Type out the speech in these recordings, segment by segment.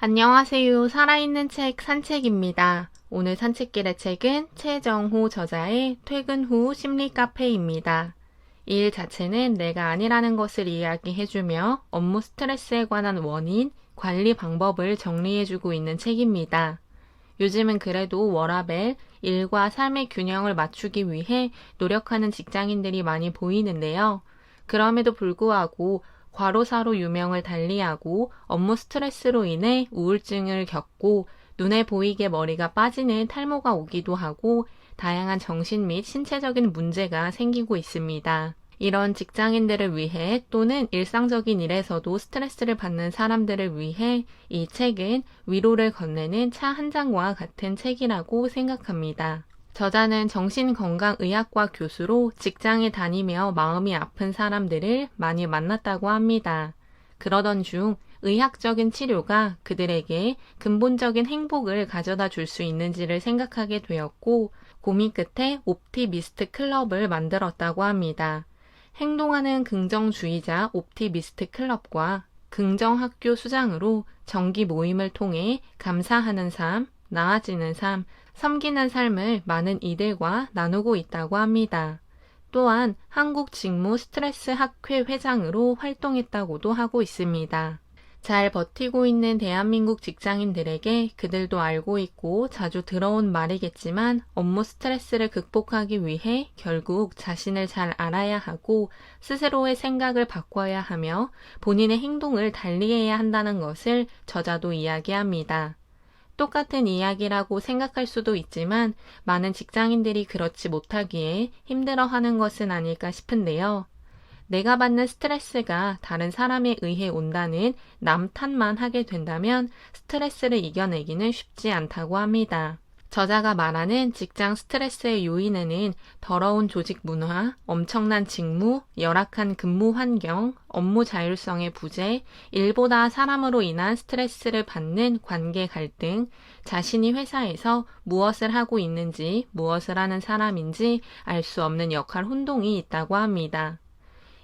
안녕하세요. 살아있는 책 산책입니다. 오늘 산책길의 책은 최정호 저자의 퇴근 후 심리 카페입니다. 이일 자체는 내가 아니라는 것을 이야기해주며 업무 스트레스에 관한 원인, 관리 방법을 정리해주고 있는 책입니다. 요즘은 그래도 워라벨, 일과 삶의 균형을 맞추기 위해 노력하는 직장인들이 많이 보이는데요. 그럼에도 불구하고 과로사로 유명을 달리하고 업무 스트레스로 인해 우울증을 겪고 눈에 보이게 머리가 빠지는 탈모가 오기도 하고 다양한 정신 및 신체적인 문제가 생기고 있습니다. 이런 직장인들을 위해 또는 일상적인 일에서도 스트레스를 받는 사람들을 위해 이 책은 위로를 건네는 차한 잔과 같은 책이라고 생각합니다. 저자는 정신건강의학과 교수로 직장에 다니며 마음이 아픈 사람들을 많이 만났다고 합니다. 그러던 중 의학적인 치료가 그들에게 근본적인 행복을 가져다 줄 수 있는지를 생각하게 되었고 고민 끝에 옵티미스트 클럽을 만들었다고 합니다. 행동하는 긍정주의자 옵티미스트 클럽과 긍정학교 수장으로 정기 모임을 통해 감사하는 삶, 나아지는 삶, 섬기는 삶을 많은 이들과 나누고 있다고 합니다. 또한 한국 직무 스트레스 학회 회장으로 활동했다고도 하고 있습니다. 잘 버티고 있는 대한민국 직장인들에게 그들도 알고 있고 자주 들어온 말이겠지만 업무 스트레스를 극복하기 위해 결국 자신을 잘 알아야 하고 스스로의 생각을 바꿔야 하며 본인의 행동을 달리해야 한다는 것을 저자도 이야기합니다. 똑같은 이야기라고 생각할 수도 있지만 많은 직장인들이 그렇지 못하기에 힘들어하는 것은 아닐까 싶은데요. 내가 받는 스트레스가 다른 사람에 의해 온다는 남 탓만 하게 된다면 스트레스를 이겨내기는 쉽지 않다고 합니다. 저자가 말하는 직장 스트레스의 요인에는 더러운 조직 문화, 엄청난 직무, 열악한 근무 환경, 업무 자율성의 부재, 일보다 사람으로 인한 스트레스를 받는 관계 갈등, 자신이 회사에서 무엇을 하고 있는지, 무엇을 하는 사람인지 알 수 없는 역할 혼동이 있다고 합니다.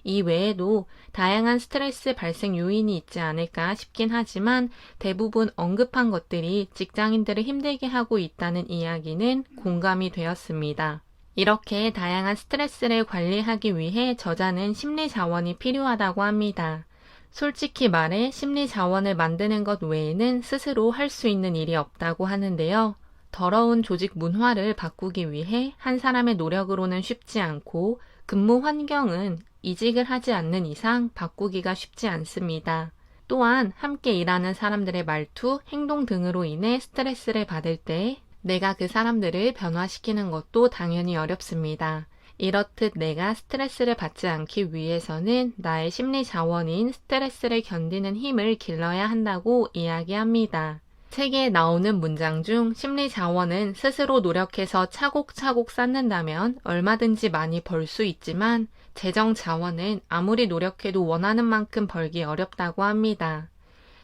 이 외에도 다양한 스트레스 발생 요인이 있지 않을까 싶긴 하지만 대부분 언급한 것들이 직장인들을 힘들게 하고 있다는 이야기는 공감이 되었습니다. 이렇게 다양한 스트레스를 관리하기 위해 저자는 심리 자원이 필요하다고 합니다. 솔직히 말해 심리 자원을 만드는 것 외에는 스스로 할 수 있는 일이 없다고 하는데요. 더러운 조직 문화를 바꾸기 위해 한 사람의 노력으로는 쉽지 않고 근무 환경은 이직을 하지 않는 이상 바꾸기가 쉽지 않습니다. 또한 함께 일하는 사람들의 말투, 행동 등으로 인해 스트레스를 받을 때 내가 그 사람들을 변화시키는 것도 당연히 어렵습니다. 이렇듯 내가 스트레스를 받지 않기 위해서는 나의 심리 자원인 스트레스를 견디는 힘을 길러야 한다고 이야기합니다. 책에 나오는 문장 중 심리 자원은 스스로 노력해서 차곡차곡 쌓는다면 얼마든지 많이 벌 수 있지만 재정 자원은 아무리 노력해도 원하는 만큼 벌기 어렵다고 합니다.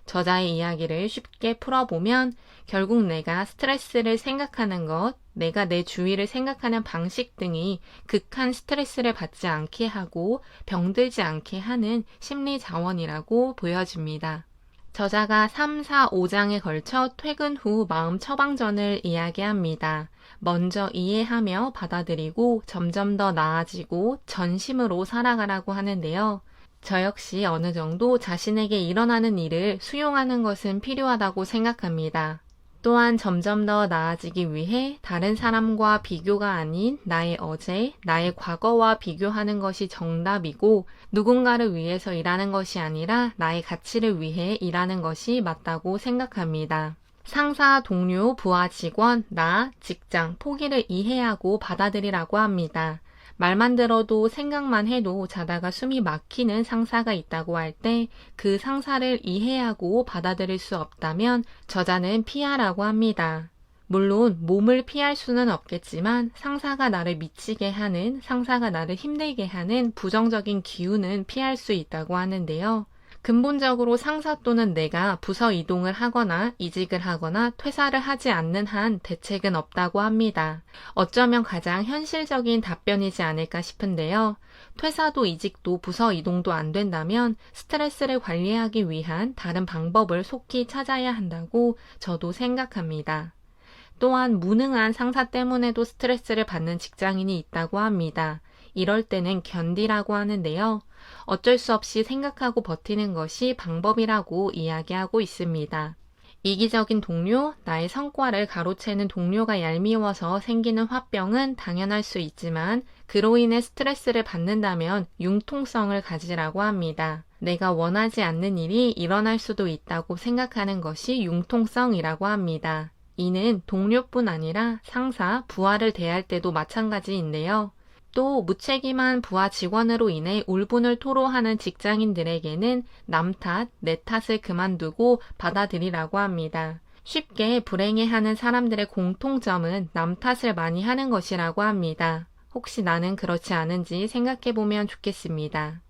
저자의 이야기를 쉽게 풀어보면 결국 내가 스트레스를 생각하는 것, 내가 내 주위를 생각하는 방식 등이 극한 스트레스를 받지 않게 하고 병들지 않게 하는 심리 자원이라고 보여집니다. 저자가 3, 4, 5장에 걸쳐 퇴근 후 마음 처방전을 이야기합니다. 먼저 이해하며 받아들이고 점점 더 나아지고 전심으로 살아가라고 하는데요. 저 역시 어느 정도 자신에게 일어나는 일을 수용하는 것은 필요하다고 생각합니다. 또한 점점 더 나아지기 위해 다른 사람과 비교가 아닌 나의 어제, 나의 과거와 비교하는 것이 정답이고 누군가를 위해서 일하는 것이 아니라 나의 가치를 위해 일하는 것이 맞다고 생각합니다. 상사, 동료, 부하 직원, 나, 직장, 포기를 이해하고 받아들이라고 합니다. 말만 들어도 생각만 해도 자다가 숨이 막히는 상사가 있다고 할 때 그 상사를 이해하고 받아들일 수 없다면 저자는 피하라고 합니다. 물론 몸을 피할 수는 없겠지만 상사가 나를 미치게 하는, 상사가 나를 힘들게 하는 부정적인 기운은 피할 수 있다고 하는데요. 근본적으로 상사 또는 내가 부서 이동을 하거나 이직을 하거나 퇴사를 하지 않는 한 대책은 없다고 합니다. 어쩌면 가장 현실적인 답변이지 않을까 싶은데요. 퇴사도 이직도 부서 이동도 안 된다면 스트레스를 관리하기 위한 다른 방법을 속히 찾아야 한다고 저도 생각합니다. 또한 무능한 상사 때문에도 스트레스를 받는 직장인이 있다고 합니다. 이럴 때는 견디라고 하는데요. 어쩔 수 없이 생각하고 버티는 것이 방법이라고 이야기하고 있습니다. 이기적인 동료, 나의 성과를 가로채는 동료가 얄미워서 생기는 화병은 당연할 수 있지만 그로 인해 스트레스를 받는다면 융통성을 가지라고 합니다. 내가 원하지 않는 일이 일어날 수도 있다고 생각하는 것이 융통성이라고 합니다. 이는 동료뿐 아니라 상사, 부하를 대할 때도 마찬가지인데요. 또 무책임한 부하 직원으로 인해 울분을 토로하는 직장인들에게는 남 탓, 내 탓을 그만두고 받아들이라고 합니다. 쉽게 불행해하는 사람들의 공통점은 남 탓을 많이 하는 것이라고 합니다. 혹시 나는 그렇지 않은지 생각해 보면 좋겠습니다.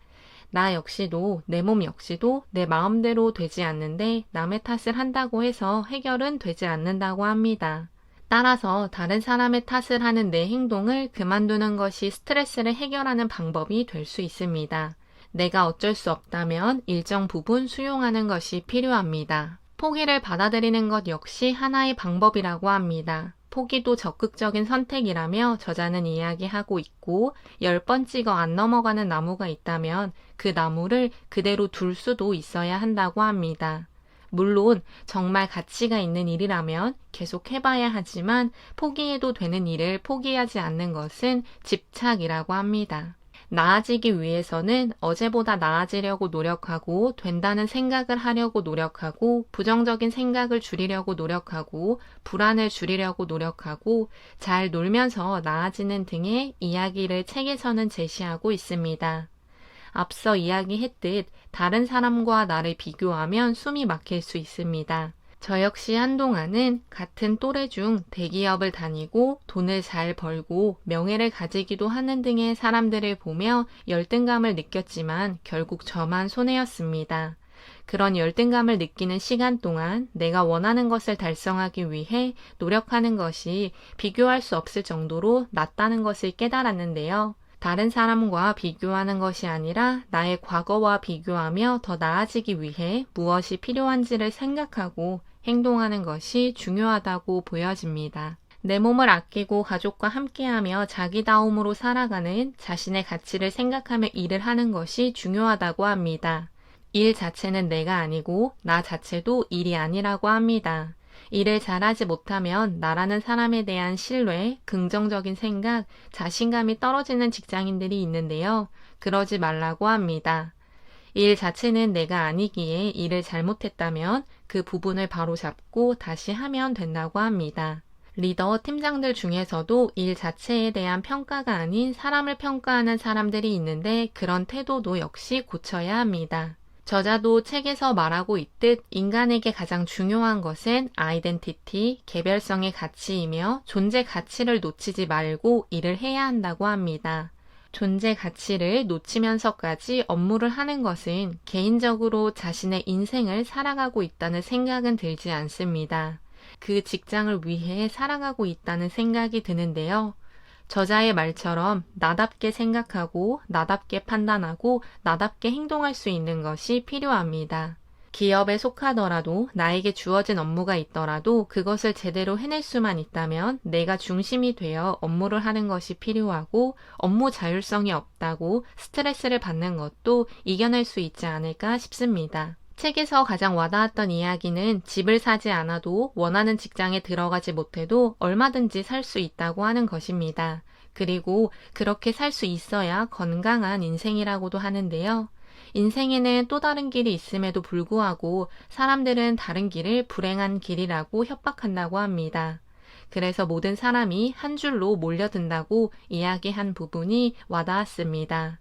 나 역시도 내 몸 역시도 내 마음대로 되지 않는데 남의 탓을 한다고 해서 해결은 되지 않는다고 합니다. 따라서 다른 사람의 탓을 하는 내 행동을 그만두는 것이 스트레스를 해결하는 방법이 될 수 있습니다. 내가 어쩔 수 없다면 일정 부분 수용하는 것이 필요합니다. 포기를 받아들이는 것 역시 하나의 방법이라고 합니다. 포기도 적극적인 선택이라며 저자는 이야기하고 있고, 열 번 찍어 안 넘어가는 나무가 있다면 그 나무를 그대로 둘 수도 있어야 한다고 합니다. 물론 정말 가치가 있는 일이라면 계속 해봐야 하지만 포기해도 되는 일을 포기하지 않는 것은 집착이라고 합니다. 나아지기 위해서는 어제보다 나아지려고 노력하고 된다는 생각을 하려고 노력하고 부정적인 생각을 줄이려고 노력하고 불안을 줄이려고 노력하고 잘 놀면서 나아지는 등의 이야기를 책에서는 제시하고 있습니다. 앞서 이야기했듯 다른 사람과 나를 비교하면 숨이 막힐 수 있습니다. 저 역시 한동안은 같은 또래 중 대기업을 다니고 돈을 잘 벌고 명예를 가지기도 하는 등의 사람들을 보며 열등감을 느꼈지만 결국 저만 손해였습니다. 그런 열등감을 느끼는 시간 동안 내가 원하는 것을 달성하기 위해 노력하는 것이 비교할 수 없을 정도로 낫다는 것을 깨달았는데요. 다른 사람과 비교하는 것이 아니라 나의 과거와 비교하며 더 나아지기 위해 무엇이 필요한지를 생각하고 행동하는 것이 중요하다고 보여집니다. 내 몸을 아끼고 가족과 함께하며 자기다움으로 살아가는 자신의 가치를 생각하며 일을 하는 것이 중요하다고 합니다. 일 자체는 내가 아니고 나 자체도 일이 아니라고 합니다. 일을 잘하지 못하면 나라는 사람에 대한 신뢰, 긍정적인 생각, 자신감이 떨어지는 직장인들이 있는데요. 그러지 말라고 합니다. 일 자체는 내가 아니기에 일을 잘못했다면 그 부분을 바로 잡고 다시 하면 된다고 합니다. 리더, 팀장들 중에서도 일 자체에 대한 평가가 아닌 사람을 평가하는 사람들이 있는데 그런 태도도 역시 고쳐야 합니다. 저자도 책에서 말하고 있듯 인간에게 가장 중요한 것은 아이덴티티, 개별성의 가치이며 존재 가치를 놓치지 말고 일을 해야 한다고 합니다. 존재 가치를 놓치면서까지 업무를 하는 것은 개인적으로 자신의 인생을 살아가고 있다는 생각은 들지 않습니다. 그 직장을 위해 살아가고 있다는 생각이 드는데요. 저자의 말처럼 나답게 생각하고 나답게 판단하고 나답게 행동할 수 있는 것이 필요합니다. 기업에 속하더라도 나에게 주어진 업무가 있더라도 그것을 제대로 해낼 수만 있다면 내가 중심이 되어 업무를 하는 것이 필요하고 업무 자율성이 없다고 스트레스를 받는 것도 이겨낼 수 있지 않을까 싶습니다. 책에서 가장 와닿았던 이야기는 집을 사지 않아도 원하는 직장에 들어가지 못해도 얼마든지 살 수 있다고 하는 것입니다. 그리고 그렇게 살 수 있어야 건강한 인생이라고도 하는데요. 인생에는 또 다른 길이 있음에도 불구하고 사람들은 다른 길을 불행한 길이라고 협박한다고 합니다. 그래서 모든 사람이 한 줄로 몰려든다고 이야기한 부분이 와닿았습니다.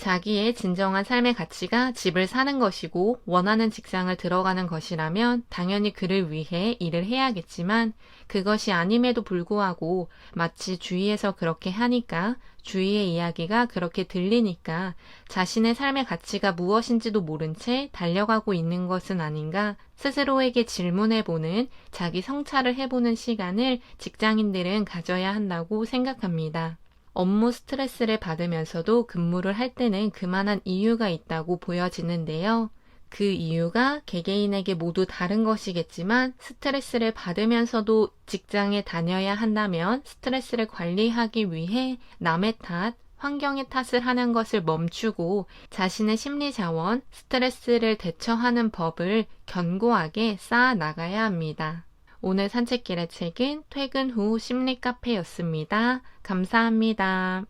자기의 진정한 삶의 가치가 집을 사는 것이고 원하는 직장을 들어가는 것이라면 당연히 그를 위해 일을 해야겠지만 그것이 아님에도 불구하고 마치 주위에서 그렇게 하니까 주위의 이야기가 그렇게 들리니까 자신의 삶의 가치가 무엇인지도 모른 채 달려가고 있는 것은 아닌가 스스로에게 질문해보는 자기 성찰을 해보는 시간을 직장인들은 가져야 한다고 생각합니다. 업무 스트레스를 받으면서도 근무를 할 때는 그만한 이유가 있다고 보여지는데요. 그 이유가 개개인에게 모두 다른 것이겠지만 스트레스를 받으면서도 직장에 다녀야 한다면 스트레스를 관리하기 위해 남의 탓, 환경의 탓을 하는 것을 멈추고 자신의 심리 자원, 스트레스를 대처하는 법을 견고하게 쌓아 나가야 합니다. 오늘 산책길의 책은 퇴근 후 심리 카페였습니다. 감사합니다.